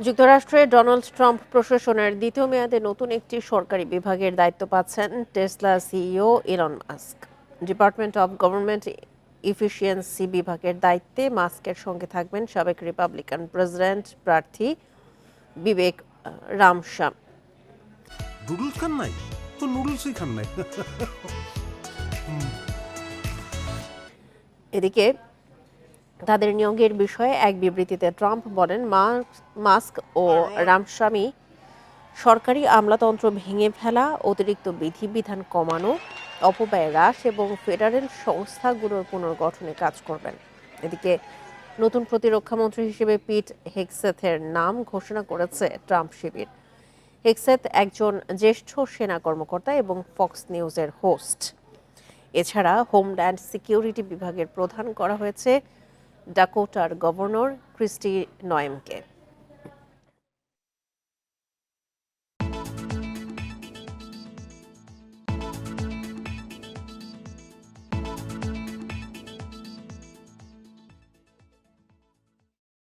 যুক্তরাষ্ট্রে Donald Trump প্রশাসনের দ্বিতীয় মেয়াদে নতুন একটি সরকারি বিভাগের দায়িত্ব পাচ্ছেন Tesla CEO Elon Musk. Department of government efficiency বিভাগের দায়িত্বে মাস্কের সঙ্গে থাকবেন সাবেক রিপাবলিকান প্রেসিডেন্ট প্রার্থী বিবেক রামসাম নুডলস খান নাই? তো নুডলসই খান নাই। এদিকে তাদের নিয়োগের বিষয়ে এক বিবৃতিতে ট্রাম্প বলেন মাস্ক- মাস্ক ও রামস্বামী সরকারি আমলাতন্ত্র ভেঙে ফেলা অতিরিক্ত বিধিবিধান কমানো অপব্যয় হ্রাস এবং ফেডারেল সংস্থাগুলোর পুনর্গঠনে কাজ করবেন। এদিকে নতুন প্রতিরক্ষামন্ত্রী হিসেবে পিট হেক্সেথের নাম ঘোষণা করেছে ট্রাম্প শিবির। হেক্সেথ একজন জ্যেষ্ঠ সেনা কর্মকর্তা এবং ফক্স নিউজের হোস্ট। এছাড়া হোমল্যান্ড সিকিউরিটি বিভাগের প্রধান করা হয়েছে ডাকোটার গভর্নর ক্রিস্টি নয়েমকে